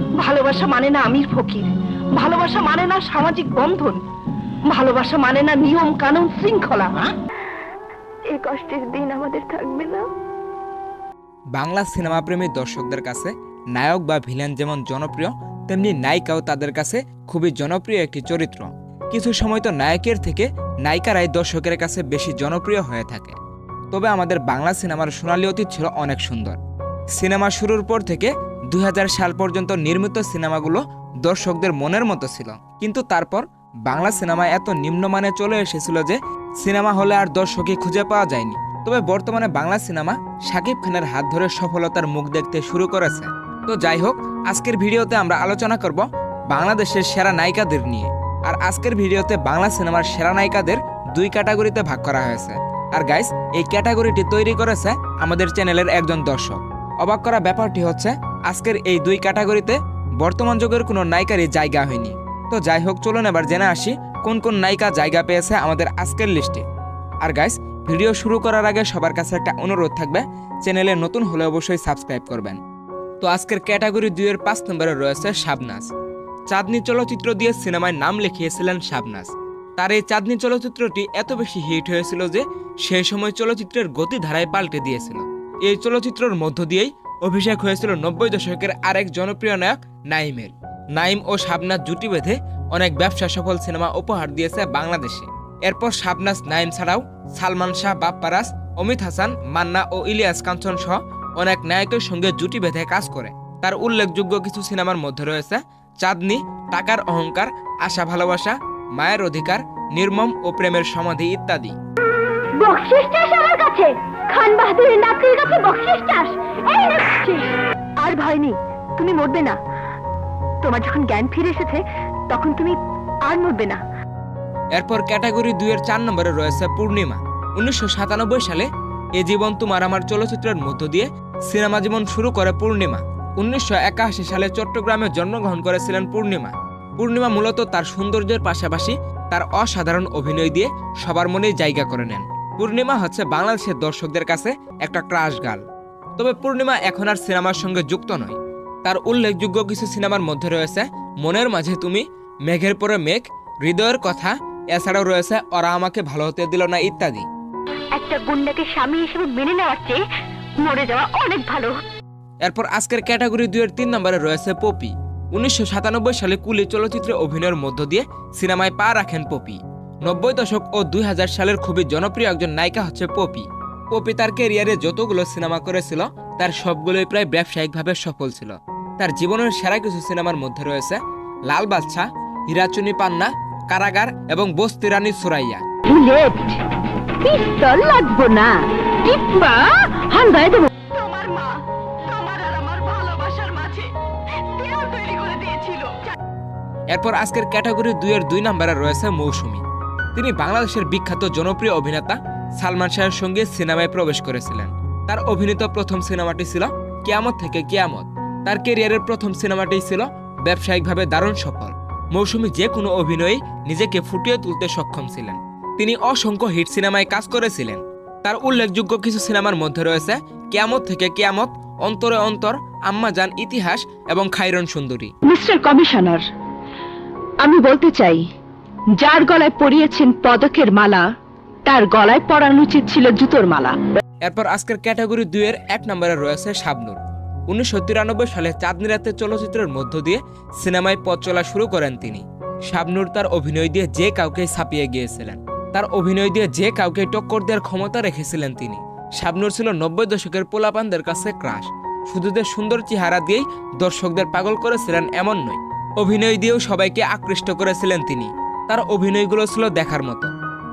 ভালোবাসা মানে না আমির ফকির ভালোবাসা মানে না সামাজিক বন্ধন ভালোবাসা মানে না নিয়ম কানুন শৃঙ্খলা। এই কষ্টের দিন আমাদের থাকবে না। বাংলা সিনেমাপ্রেমী দর্শকদের কাছে নায়ক বা ভিলেন যেমন জনপ্রিয় তেমনি নায়িকাও তাদের কাছে খুবই জনপ্রিয় একটি চরিত্র। কিছু সময় তো নায়কের থেকে নায়িকারাই দর্শকের কাছে বেশি জনপ্রিয় হয়ে থাকে। তবে আমাদের বাংলা সিনেমার সোনালী অতীত ছিল অনেক সুন্দর। সিনেমা শুরুর পর থেকে দুই হাজার সাল পর্যন্ত নির্মিত সিনেমাগুলো দর্শকদের মনের মতো ছিল। কিন্তু তারপর বাংলা সিনেমা এত নিম্নমানে চলে এসেছিল যে সিনেমা হলে আর দর্শকই খুঁজে পাওয়া যায়নি। তবে বর্তমানে বাংলা সিনেমা শাকিব খানের হাত ধরে সফলতার মুখ দেখতে শুরু করেছে। তো যাই হোক, আজকের ভিডিওতে আমরা আলোচনা করব বাংলাদেশের সেরা নায়িকাদের নিয়ে। আর আজকের ভিডিওতে বাংলা সিনেমার সেরা নায়িকাদের দুই ক্যাটাগরিতে ভাগ করা হয়েছে। আর গাইস এই ক্যাটাগরিটি তৈরি করেছে আমাদের চ্যানেলের একজন দর্শক। অবাক করা ব্যাপারটি হচ্ছে আজকের এই দুই ক্যাটাগরিতে বর্তমান যুগের কোনো নায়িকারই জায়গা হয়নি। তো যাই হোক, চলুন এবার জেনে আসি কোন কোন নায়িকা জায়গা পেয়েছে আমাদের আজকের লিস্টে। আর গাইস ভিডিও শুরু করার আগে সবার কাছে একটা অনুরোধ থাকবে, চ্যানেলে নতুন হলে অবশ্যই সাবস্ক্রাইব করবেন। তো আজকের ক্যাটাগরি দুইয়ের পাঁচ নম্বরে রয়েছে শাবনাজ। চাঁদনি চলচ্চিত্র দিয়ে সিনেমায় নাম লিখিয়েছিলেন শাবনাজ। তার এই চাঁদনি চলচ্চিত্রটি এত বেশি হিট হয়েছিল যে সেই সময় চলচ্চিত্রের গতিধারায় পাল্টে দিয়েছিল। এই চলচ্চিত্রের মধ্য দিয়েই অভিষেক হয়েছিল নব্বই দশকের আরেক জনপ্রিয় নায়ক নাইমের। নাইম ও শাবনাজ জুটি বেঁধে অনেক ব্যবসা সফল সিনেমা উপহার দিয়েছে বাংলাদেশে। এরপর শাবনাজ, নাইম ছাড়াও সালমান শাহ বাপ্পারাস অমিত হাসান, মান্না ও ইলিয়াস কাঞ্চন সহ অনেক নায়কের সঙ্গে জুটি বেঁধে কাজ করে। তার উল্লেখযোগ্য কিছু সিনেমার মধ্যে রয়েছে চাঁদনি, টাকার অহংকার, আশা ভালোবাসা, মায়ের অধিকার, নির্মম ও প্রেমের সমাধি ইত্যাদি। খান বাহাদুরের কাছে বকশিস চাস? এই আর ভয় নেই, তুমি মরবে না। তোমার যখন জ্ঞান ফিরে এসেছে, তখন তুমি আর মরবে না। এরপর ক্যাটাগরি চার নম্বরে রয়েছে পূর্ণিমা। উনিশশো সাতানব্বই সালে এ জীবন তোমার আমার চলচ্চিত্রের মধ্য দিয়ে সিনেমা জীবন শুরু করে পূর্ণিমা। উনিশশো একাশি সালে চট্টগ্রামে জন্মগ্রহণ করেছিলেন পূর্ণিমা। পূর্ণিমা মূলত তার সৌন্দর্যের পাশাপাশি তার অসাধারণ অভিনয় দিয়ে সবার মনেই জায়গা করে নেন। পূর্ণিমা হচ্ছে বাংলাদেশের দর্শকদের কাছে একটা ক্রাশ গাল তবে পূর্ণিমা এখন আর সিনেমার সঙ্গে যুক্ত নয়। তার উল্লেখযোগ্য কিছু সিনেমার মধ্যে রয়েছে মনের মাঝে তুমি মেঘের পরে মেঘ হৃদয়ের কথা এছাড়াও রয়েছে ওরা আমাকে ভালো হতে দিল না ইত্যাদি। একটা গুন্ডাকে স্বামী হিসেবে মেনে নেওয়ার চেয়ে মরে যাওয়া অনেক ভালো। এরপর আজকের ক্যাটাগরি দুইয়ের তিন নম্বরে রয়েছে পপি। উনিশশো সাতানব্বই সালে কুলি চলচ্চিত্রে অভিনয়ের মধ্য দিয়ে সিনেমায় পা রাখেন পপি। নব্বই দশক ও দুই হাজার সালের খুবই জনপ্রিয় একজন নায়িকা হচ্ছে পপি। পপি তার ক্যারিয়ারে যতগুলো সিনেমা করেছিল তার সবগুলোই প্রায় ব্যবসায়িকভাবে সফল ছিল। তার জীবনের সেরা কিছু সিনেমার মধ্যে রয়েছে লাল বাদশা হীরাচুনি পান্না কারাগার এবং বস্তি রানী সুরাইয়া। লাগবো না। এরপর আজকের ক্যাটাগরি দুইয়ের দুই নম্বরে রয়েছে মৌসুমী। তিনি বাংলাদেশের বিখ্যাত জনপ্রিয় অভিনেতা সালমান শাহের সঙ্গে সিনেমায় প্রবেশ করেছিলেন। তার অভিনীত প্রথম সিনেমাটি ছিল কিয়ামত থেকে কিয়ামত। তার ক্যারিয়ারের প্রথম সিনেমাটি ছিল ব্যবসায়িকভাবে দারুণ সফল। মৌসুমী যে কোনো অভিনয়ে নিজেকে ফুটিয়ে তুলতে সক্ষম ছিলেন। তিনি অসংখ্য হিট সিনেমায় কাজ করেছিলেন। তার উল্লেখযোগ্য কিছু সিনেমার মধ্যে রয়েছে কেয়ামত থেকে কেয়ামত, অন্তরে অন্তর আম্মাজান ইতিহাস এবং খাইরন সুন্দরী। মিস্টার কমিশনার, আমি বলতে চাই যার গলায় পরিয়েছেন পদকের মালা, তার গলায় পরানো উচিত ছিল জুতোর মালা। এরপর আজকের ক্যাটাগরি দুইয়ের এক নম্বরে রয়েছে শাবনুর। উনিশশো তিরানব্বই সালে চাঁদনি রাতে চলচ্চিত্রের মধ্য দিয়ে সিনেমায় পথ চলা শুরু করেন তিনি। শাবনুর তার অভিনয় দিয়ে যে কাউকে ছাপিয়ে গিয়েছিলেন। তার অভিনয় দিয়ে যে কাউকে টক্কর দেওয়ার ক্ষমতা রেখেছিলেন তিনি। শাবনুর ছিল নব্বই দশকের পোলাপানদের কাছে ক্রাশ। শুধু যে সুন্দর চেহারা দিয়েই দর্শকদের পাগল করেছিলেন এমন নয়, অভিনয় দিয়েও সবাইকে আকৃষ্ট করেছিলেন তিনি। তার অভিনয়গুলো ছিল দেখার মতো।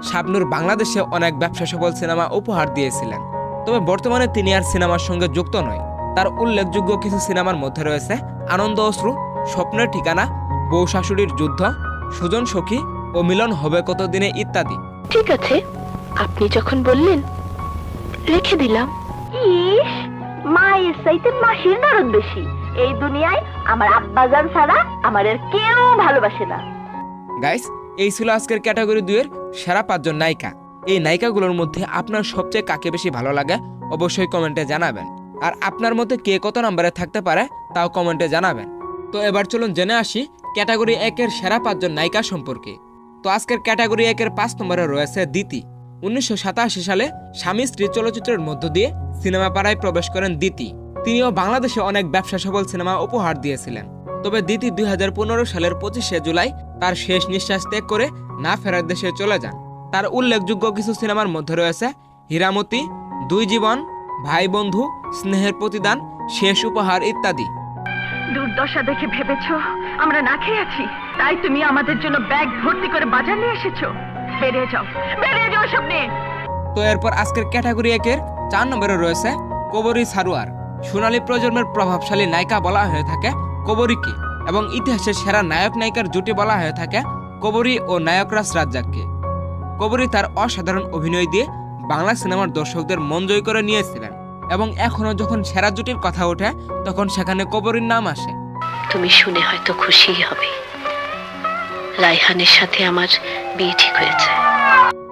শাবনুর বাংলাদেশে অনেক ব্যবসা সফল সিনেমা উপহার দিয়েছিলেন। তবে বর্তমানে তিনি আর সিনেমার সঙ্গে যুক্ত নয়। তার উল্লেখযোগ্য কিছু সিনেমার মধ্যে রয়েছে আনন্দ অশ্রু স্বপ্নের ঠিকানা বউ শাশুড়ির যুদ্ধ সুজন সখী ও মিলন হবে কতদিনে ইত্যাদি। ঠিক আছে আপনি যখন বললেন রেখে দিলাম। ইস মায়ের চাইতে মাসির দরদ বেশি। এই দুনিয়ায় আমার আব্বাজান ছাড়া আমার আর কেউ ভালোবাসে না। গাইস এই ছিল আজকের ক্যাটাগরি দুইয়ের সেরা পাঁচজন নায়িকা। এই নায়িকাগুলোর মধ্যে আপনার সবচেয়ে কাকে বেশি ভালো লাগে অবশ্যই কমেন্টে জানাবেন। আর আপনার মতে কে কত নম্বরে থাকতে পারে তাও কমেন্টে জানাবেন। তো এবার চলুন জেনে আসি ক্যাটাগরি একের সেরা পাঁচজন নায়িকা সম্পর্কে। তো আজকের ক্যাটাগরি একের পাঁচ নম্বরে রয়েছে দিতি। উনিশশো সাতাশি সালে স্বামী স্ত্রী চলচ্চিত্রের মধ্য দিয়ে সিনেমা পাড়ায় প্রবেশ করেন দিতি। তিনিও বাংলাদেশে অনেক ব্যবসা সফল সিনেমা উপহার দিয়েছিলেন। তবে দিতি দুই হাজার পনেরো সালের পঁচিশে জুলাই তার শেষ নিঃশ্বাস ত্যাগ করে না ফেরার দেশে চলে যান। তার উল্লেখযোগ্য কিছু সিনেমার মধ্যে রয়েছে হীরামতি দুই জীবন ভাই বন্ধু স্নেহের প্রতিদান শেষ উপহার ইত্যাদি। দুর্দশা দেখে ভেবেছো? আমরা না খেয়ে আছি। তাই তুমি আমাদের জন্য ব্যাগ ভর্তি করে বাজার নিয়ে এসেছ। বেরিয়ে যাও। বেরিয়ে যাও সব নিয়ে তো এরপর আজকের ক্যাটাগরি একের চার নম্বরে রয়েছে কবরী সারোয়ার। সোনালী প্রজন্মের প্রভাবশালী নায়িকা বলা হয়ে থাকে কবরীকে এবং ইতিহাসের সেরা নায়ক নায়িকার জুটি বলা হয়ে থাকে কবরী ও নায়করাজ রাজ্জাককে। কবরী তার অসাধারণ অভিনয় দিয়ে বাংলা সিনেমার দর্শকদের মন জয় করে নিয়েছিলেন এবং এখনও যখন সেরা জুটির কথা ওঠে তখন সেখানে কবরীর নাম আসে। তুমি শুনে হয়তো খুশিই হবে। রাইহানের সাথে আমার বিয়ে ঠিক হয়েছে।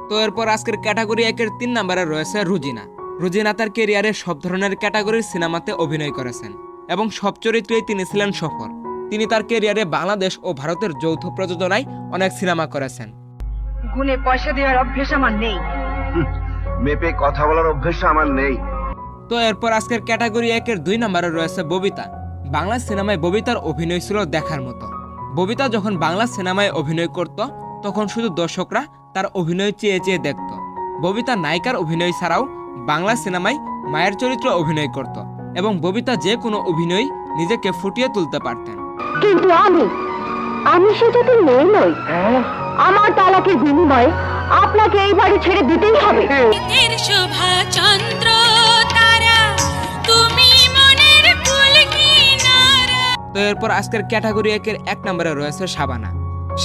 তো এরপর আজকের ক্যাটাগরি একের তিন নম্বরে রয়েছে রুজিনা। রুজিনা তার কেরিয়ারে সব ধরনের ক্যাটাগরির সিনেমাতে অভিনয় করেছেন এবং সব চরিত্রেই তিনি ছিলেন সফল। তিনি তার কেরিয়ারে বাংলাদেশ ও ভারতের যৌথ প্রযোজনায় অনেক সিনেমা করেছেন। গুনে পয়সা দেওয়ার অভ্যেস আমার নেই। মেপে কথা বলার অভ্যেস আমার নেই। তো এরপর আজকের ক্যাটাগরি একের দুই নম্বরে রয়েছে ববিতা। বাংলা সিনেমায় ববিতার অভিনয় ছিল দেখার মতো। ববিতা যখন বাংলা সিনেমায় অভিনয় করত তখন শুধু দর্শকরা তার অভিনয় চেয়ে চেয়ে দেখত। ববিতা নায়িকার অভিনয় ছাড়াও বাংলা সিনেমায় মায়ের চরিত্র অভিনয় করত এবং ববিতা যে কোনো অভিনয় নিজেকে ফুটিয়ে তুলতে পারতেন। কিন্তু আমি আমি সেটা তো মেয়ে নই আমার তালাকের বিনিময়ে আপনাকে এই বাড়ি ছেড়ে দিতেই হবে। শোভা চন্দ্র তারা তুমি মনের ফুল কিনারা তো এরপর আজকের ক্যাটাগরি একের এক নম্বরে রয়েছে সাবানা।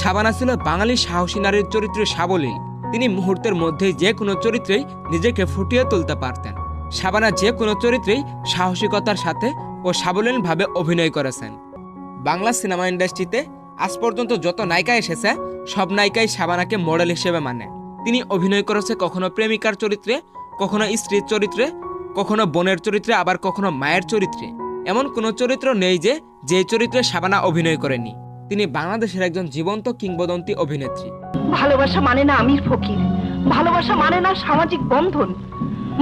সাবানা ছিল বাঙালি সাহসী নারীর চরিত্রে সাবলীল। তিনি মুহূর্তের মধ্যেই যে কোনো চরিত্রেই নিজেকে ফুটিয়ে তুলতে পারতেন। সাবানা যে কোনো চরিত্রেই সাহসিকতার সাথে ও সাবলীলভাবে অভিনয় করেছেন। বাংলা সিনেমা ইন্ডাস্ট্রিতে আজ পর্যন্ত যত নায়িকা এসেছে, সব নায়িকাই সাবানাকে মডেল হিসেবে মানে। তিনি অভিনয় করেছে কখনো প্রেমিকার চরিত্রে, কখনো স্ত্রীর চরিত্রে, কখনো বোনের চরিত্রে, আবার কখনো মায়ের চরিত্রে। এমন কোনো চরিত্র নেই যে যে চরিত্রে সাবানা অভিনয় করেনি। তিনি বাংলাদেশের একজন জীবন্ত কিংবদন্তি অভিনেত্রী। ভালোবাসা মানে না আমির ফকির। ভালোবাসা মানে না সামাজিক বন্ধন।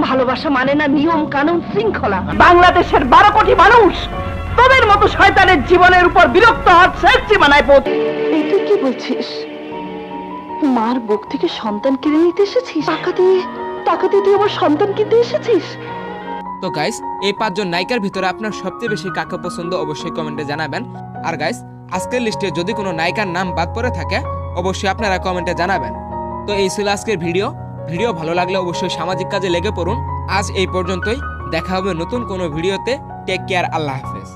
ভালোবাসা মানে না নিয়ম কানুন শৃঙ্খলা বাংলাদেশের বারো কোটি মানুষ জীবনের উপর বিরক্ত হওয়ার শেষ সীমানায় পৌঁছে এই তুই কি বলছিস? মার বুক থেকে সন্তান কিনে নিতে এসেছিস? টাকা দিয়ে টাকা দিয়ে তুই আমার সন্তান কিনতে এসেছিস? তো গাইস এই পাঁচজন নায়িকার ভিতরে আপনার সবচেয়ে বেশি কাকে পছন্দ অবশ্যই কমেন্টে জানাবেন। আর গাইস আজকের লিস্টে যদি কোনো নায়িকার নাম বাদ পড়ে থাকে অবশ্যই আপনারা কমেন্টে জানাবেন। তো এই ছিল আজকের ভিডিও। ভিডিও ভালো লাগলে অবশ্যই সামাজিক কাজে লেগে পড়ুন। আজ এই পর্যন্তই। দেখা হবে নতুন কোনো ভিডিওতে। টেক কেয়ার আল্লাহ হাফেজ।